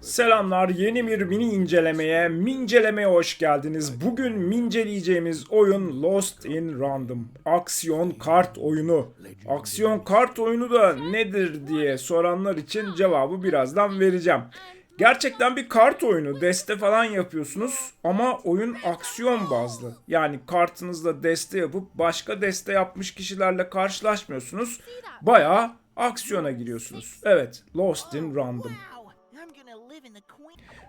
Selamlar yeni bir mini incelemeye, mincelemeye hoş geldiniz. Bugün minceleyeceğimiz oyun Lost in Random. Aksiyon kart oyunu. Aksiyon kart oyunu da nedir diye soranlar için cevabı birazdan vereceğim. Gerçekten bir kart oyunu. Deste falan yapıyorsunuz ama oyun aksiyon bazlı. Yani kartınızla deste yapıp başka deste yapmış kişilerle karşılaşmıyorsunuz. Bayağı aksiyona giriyorsunuz. Evet, Lost in Random.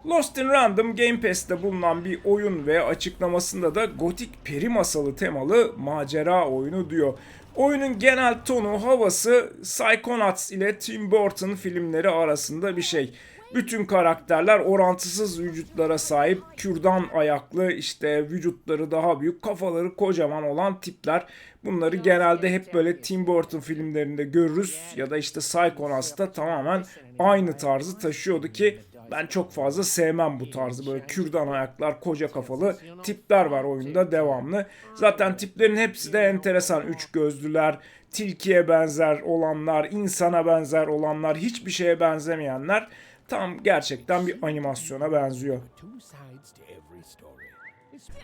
Lost in Random Game Pass'te bulunan bir oyun ve açıklamasında da gotik peri masalı temalı macera oyunu diyor. Oyunun genel tonu, havası Psychonauts ile Tim Burton filmleri arasında bir şey. Bütün karakterler orantısız vücutlara sahip, kürdan ayaklı, işte vücutları daha büyük, kafaları kocaman olan tipler. Bunları genelde hep böyle Tim Burton filmlerinde görürüz ya da işte Psychonauts'ta tamamen aynı tarzı taşıyordu ki ben çok fazla sevmem bu tarzı böyle kürdan ayaklar, koca kafalı tipler var oyunda devamlı. Zaten tiplerin hepsi de enteresan. Üç gözlüler, tilkiye benzer olanlar, insana benzer olanlar, hiçbir şeye benzemeyenler tam gerçekten bir animasyona benziyor.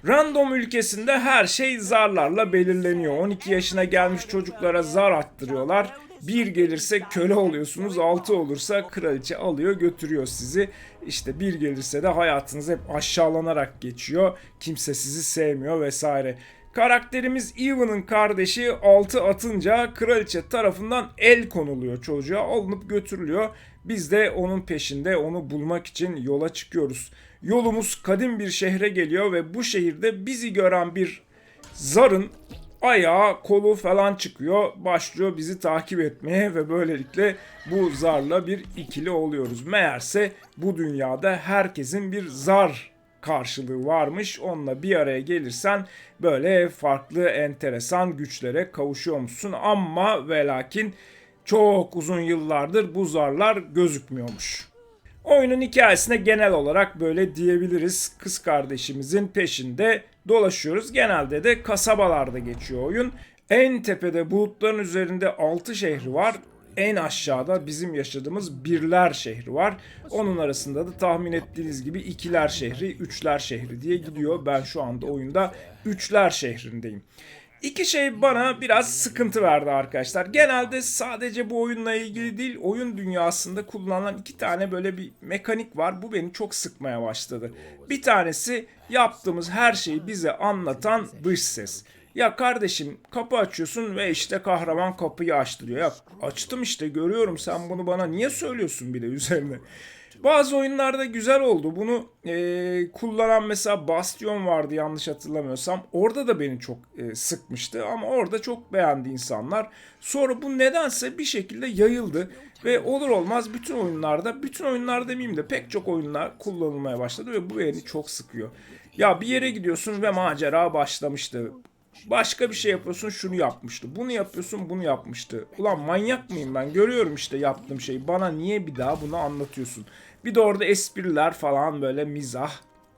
Random ülkesinde her şey zarlarla belirleniyor. 12 yaşına gelmiş çocuklara zar attırıyorlar. Bir gelirse köle oluyorsunuz, 6 olursa kraliçe alıyor götürüyor sizi. İşte bir gelirse de hayatınız hep aşağılanarak geçiyor. Kimse sizi sevmiyor vesaire. Karakterimiz Evan'ın kardeşi 6 atınca kraliçe tarafından el konuluyor çocuğa alınıp götürülüyor. Biz de onun peşinde onu bulmak için yola çıkıyoruz. Yolumuz kadim bir şehre geliyor ve bu şehirde bizi gören bir zarın ayağı, kolu falan çıkıyor. Başlıyor bizi takip etmeye ve böylelikle bu zarla bir ikili oluyoruz. Meğerse bu dünyada herkesin bir zar karşılığı varmış. Onunla bir araya gelirsen böyle farklı enteresan güçlere kavuşuyormuşsun. Ama ve lakin çok uzun yıllardır bu zarlar gözükmüyormuş. Oyunun hikayesine genel olarak böyle diyebiliriz. Kız kardeşimizin peşinde dolaşıyoruz. Genelde de kasabalarda geçiyor oyun. En tepede bulutların üzerinde 6 şehri var. En aşağıda bizim yaşadığımız birler şehri var. Onun arasında da tahmin ettiğiniz gibi ikiler şehri, üçler şehri diye gidiyor. Ben şu anda oyunda üçler şehrindeyim. İki şey bana biraz sıkıntı verdi arkadaşlar. Genelde sadece bu oyunla ilgili değil, oyun dünyasında kullanılan iki tane böyle bir mekanik var. Bu beni çok sıkmaya başladı. Bir tanesi yaptığımız her şeyi bize anlatan dış ses. Ya kardeşim kapı açıyorsun ve işte kahraman kapıyı açtı diyor. Ya açtım işte görüyorum sen bunu bana niye söylüyorsun bir de üzerine. Bazı oyunlarda güzel oldu. Bunu e, kullanan mesela Bastion vardı yanlış hatırlamıyorsam. Orada da beni çok e, sıkmıştı ama orada çok beğendi insanlar. Sonra bu nedense bir şekilde yayıldı ve olur olmaz bütün oyunlarda, bütün oyunlar demeyeyim de pek çok oyunlar kullanılmaya başladı ve bu beni çok sıkıyor. Ya bir yere gidiyorsun ve macera başlamıştı. Başka bir şey yapıyorsun şunu yapmıştı. Bunu yapıyorsun bunu yapmıştı. Ulan manyak mıyım ben? Görüyorum işte yaptığım şeyi. Bana niye bir daha bunu anlatıyorsun? Bir de orada espriler falan böyle mizah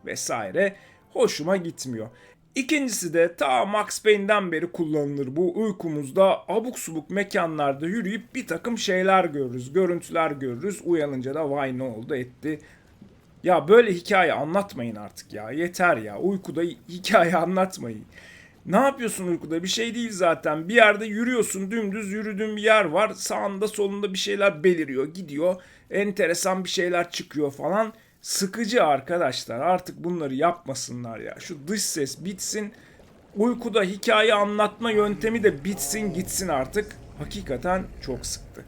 vesaire hoşuma gitmiyor. İkincisi de ta Max Payne'den beri kullanılır bu uykumuzda abuk subuk mekanlarda yürüyüp bir takım şeyler görürüz, görüntüler görürüz. Uyanınca da vay ne oldu etti. Ya böyle hikaye anlatmayın artık ya yeter ya uykuda hikaye anlatmayın. Ne yapıyorsun uykuda? Bir şey değil zaten. Bir yerde yürüyorsun, dümdüz yürüdüğün bir yer var. Sağında solunda bir şeyler beliriyor, gidiyor. Enteresan bir şeyler çıkıyor falan. Sıkıcı arkadaşlar. Artık bunları yapmasınlar ya. Şu dış ses bitsin. Uykuda hikaye anlatma yöntemi de bitsin gitsin artık. Hakikaten çok sıktı.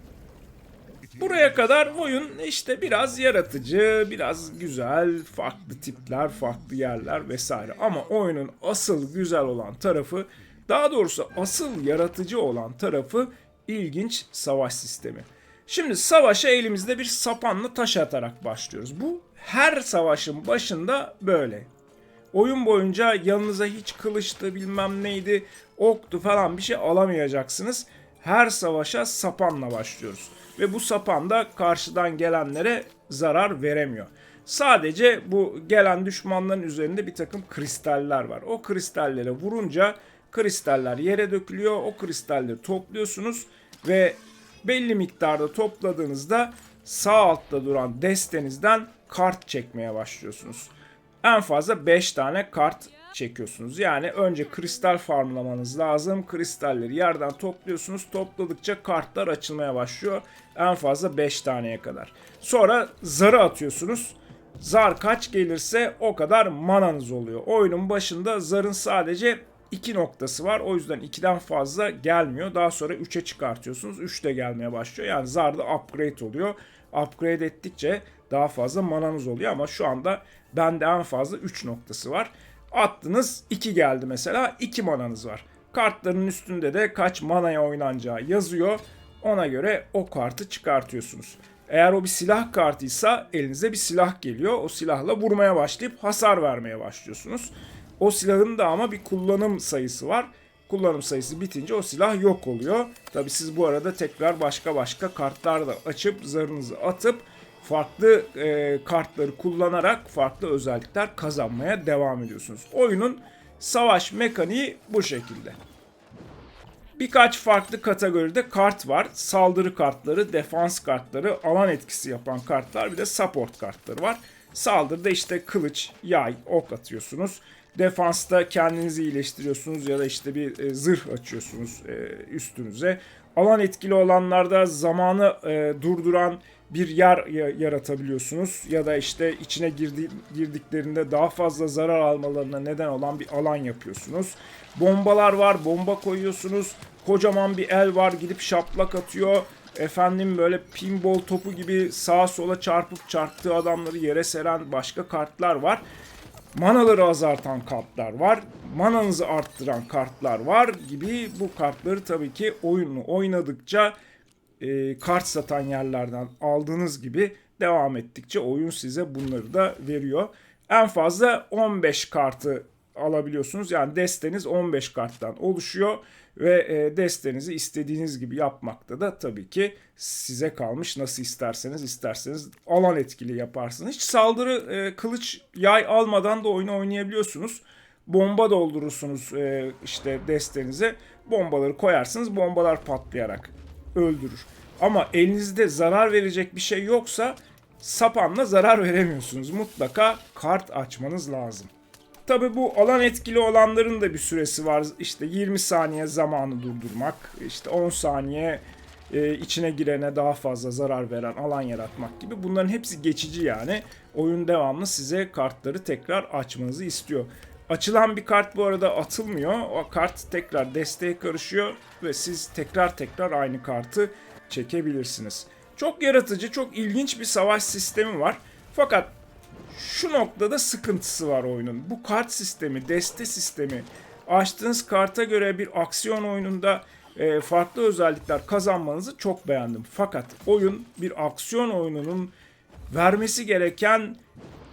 Buraya kadar oyun işte biraz yaratıcı, biraz güzel, farklı tipler, farklı yerler vesaire. Ama oyunun asıl güzel olan tarafı, daha doğrusu asıl yaratıcı olan tarafı ilginç savaş sistemi. Şimdi savaşa elimizde bir sapanla taş atarak başlıyoruz. Bu her savaşın başında böyle. Oyun boyunca yanınıza hiç kılıçtı bilmem neydi, oktu falan bir şey alamayacaksınız. Her savaşa sapanla başlıyoruz. Ve bu sapan da karşıdan gelenlere zarar veremiyor. Sadece bu gelen düşmanların üzerinde bir takım kristaller var. O kristallere vurunca Kristaller yere dökülüyor. O kristalleri topluyorsunuz ve belli miktarda topladığınızda sağ altta duran destenizden kart çekmeye başlıyorsunuz. En fazla 5 tane kart çekiyorsunuz. Yani önce kristal farmlamanız lazım. Kristalleri yerden topluyorsunuz. Topladıkça kartlar açılmaya başlıyor. En fazla 5 taneye kadar. Sonra zarı atıyorsunuz. Zar kaç gelirse o kadar mananız oluyor. Oyunun başında zarın sadece 2 noktası var. O yüzden 2'den fazla gelmiyor. Daha sonra 3'e çıkartıyorsunuz. 3 de gelmeye başlıyor. Yani zar da upgrade oluyor. Upgrade ettikçe daha fazla mananız oluyor ama şu anda bende en fazla 3 noktası var. Attınız 2 geldi mesela 2 mananız var. Kartların üstünde de kaç manaya oynanacağı yazıyor. Ona göre o kartı çıkartıyorsunuz. Eğer o bir silah kartıysa elinize bir silah geliyor. O silahla vurmaya başlayıp hasar vermeye başlıyorsunuz. O silahın da ama bir kullanım sayısı var. Kullanım sayısı bitince o silah yok oluyor. Tabi siz bu arada tekrar başka başka kartlar da açıp zarınızı atıp farklı e, kartları kullanarak farklı özellikler kazanmaya devam ediyorsunuz. Oyunun savaş mekaniği bu şekilde. Birkaç farklı kategoride kart var. Saldırı kartları, defans kartları, alan etkisi yapan kartlar bir de support kartları var. Saldırıda işte kılıç, yay, ok atıyorsunuz. Defansta kendinizi iyileştiriyorsunuz ya da işte bir e, zırh açıyorsunuz e, üstünüze. Alan etkili olanlarda zamanı e, durduran bir yer ya- yaratabiliyorsunuz ya da işte içine girdi, girdiklerinde daha fazla zarar almalarına neden olan bir alan yapıyorsunuz. Bombalar var, bomba koyuyorsunuz. Kocaman bir el var, gidip şaplak atıyor. Efendim böyle pinball topu gibi sağa sola çarpıp çarptığı adamları yere seren başka kartlar var. Manaları azaltan kartlar var. Mananızı arttıran kartlar var gibi bu kartları tabii ki oyunu oynadıkça e, kart satan yerlerden aldığınız gibi devam ettikçe oyun size bunları da veriyor. En fazla 15 kartı alabiliyorsunuz. Yani desteniz 15 karttan oluşuyor ve e, destenizi istediğiniz gibi yapmakta da tabii ki size kalmış. Nasıl isterseniz isterseniz alan etkili yaparsınız. Hiç saldırı e, kılıç yay almadan da oyunu oynayabiliyorsunuz. Bomba doldurursunuz e, işte destenize. Bombaları koyarsınız. Bombalar patlayarak öldürür. Ama elinizde zarar verecek bir şey yoksa sapanla zarar veremiyorsunuz. Mutlaka kart açmanız lazım. Tabi bu alan etkili olanların da bir süresi var. İşte 20 saniye zamanı durdurmak, işte 10 saniye e, içine girene daha fazla zarar veren alan yaratmak gibi. Bunların hepsi geçici yani. Oyun devamlı size kartları tekrar açmanızı istiyor. Açılan bir kart bu arada atılmıyor. O kart tekrar desteğe karışıyor ve siz tekrar tekrar aynı kartı çekebilirsiniz. Çok yaratıcı, çok ilginç bir savaş sistemi var. Fakat şu noktada sıkıntısı var oyunun. Bu kart sistemi, deste sistemi, açtığınız karta göre bir aksiyon oyununda e, farklı özellikler kazanmanızı çok beğendim. Fakat oyun bir aksiyon oyununun vermesi gereken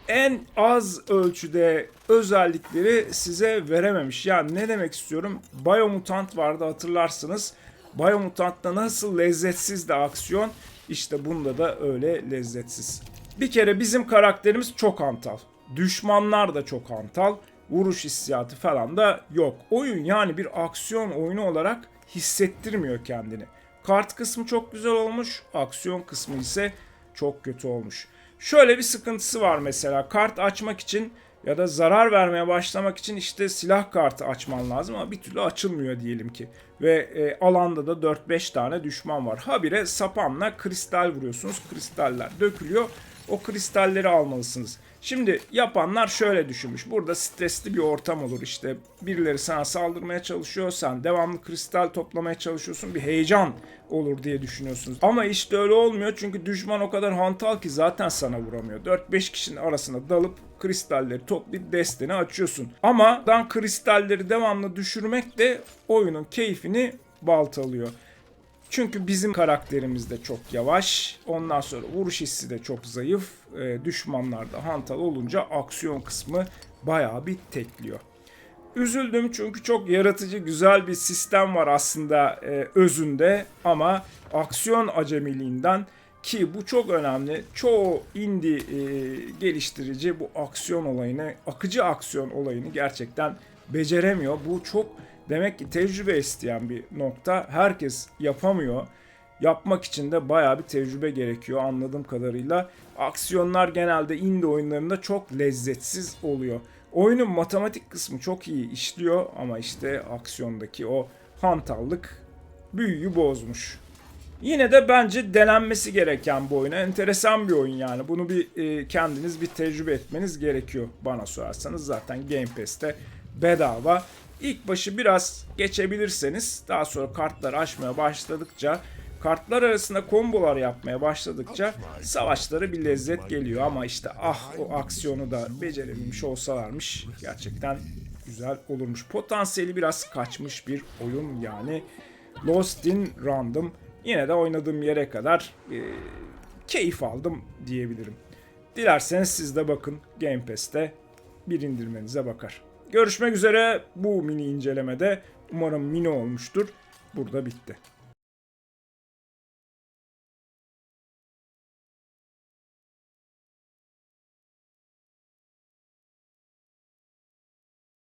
en az ölçüde özellikleri size verememiş. Yani ne demek istiyorum? Biomutant vardı hatırlarsınız. Biomutant'ta nasıl lezzetsiz de aksiyon, işte bunda da öyle lezzetsiz. Bir kere bizim karakterimiz çok hantal. Düşmanlar da çok hantal. Vuruş hissiyatı falan da yok. Oyun yani bir aksiyon oyunu olarak hissettirmiyor kendini. Kart kısmı çok güzel olmuş, aksiyon kısmı ise çok kötü olmuş. Şöyle bir sıkıntısı var mesela kart açmak için ya da zarar vermeye başlamak için işte silah kartı açman lazım ama bir türlü açılmıyor diyelim ki. Ve e, alanda da 4-5 tane düşman var. Habire sapanla kristal vuruyorsunuz. Kristaller dökülüyor. O kristalleri almalısınız. Şimdi yapanlar şöyle düşünmüş. Burada stresli bir ortam olur işte. Birileri sana saldırmaya çalışıyor. Sen devamlı kristal toplamaya çalışıyorsun. Bir heyecan olur diye düşünüyorsunuz. Ama işte öyle olmuyor. Çünkü düşman o kadar hantal ki zaten sana vuramıyor. 4-5 kişinin arasına dalıp kristalleri toplayıp desteni açıyorsun. Ama dan kristalleri devamlı düşürmek de oyunun keyfini baltalıyor. Çünkü bizim karakterimiz de çok yavaş. Ondan sonra vuruş hissi de çok zayıf. E, düşmanlar da hantal olunca aksiyon kısmı bayağı bir tekliyor. Üzüldüm çünkü çok yaratıcı güzel bir sistem var aslında e, özünde ama aksiyon acemiliğinden ki bu çok önemli. Çoğu indie e, geliştirici bu aksiyon olayını, akıcı aksiyon olayını gerçekten beceremiyor. Bu çok Demek ki tecrübe isteyen bir nokta. Herkes yapamıyor. Yapmak için de bayağı bir tecrübe gerekiyor anladığım kadarıyla. Aksiyonlar genelde indie oyunlarında çok lezzetsiz oluyor. Oyunun matematik kısmı çok iyi işliyor ama işte aksiyondaki o hantallık büyüyü bozmuş. Yine de bence denenmesi gereken bu oyun. Enteresan bir oyun yani. Bunu bir e, kendiniz bir tecrübe etmeniz gerekiyor bana sorarsanız. Zaten Game Pass'te bedava. İlk başı biraz geçebilirseniz daha sonra kartları açmaya başladıkça kartlar arasında kombolar yapmaya başladıkça savaşları bir lezzet geliyor ama işte ah o aksiyonu da becerebilmiş olsalarmış gerçekten güzel olurmuş. Potansiyeli biraz kaçmış bir oyun yani. Lost in Random yine de oynadığım yere kadar e, keyif aldım diyebilirim. Dilerseniz siz de bakın Game Pass'te bir indirmenize bakar. Görüşmek üzere bu mini incelemede. Umarım mini olmuştur. Burada bitti.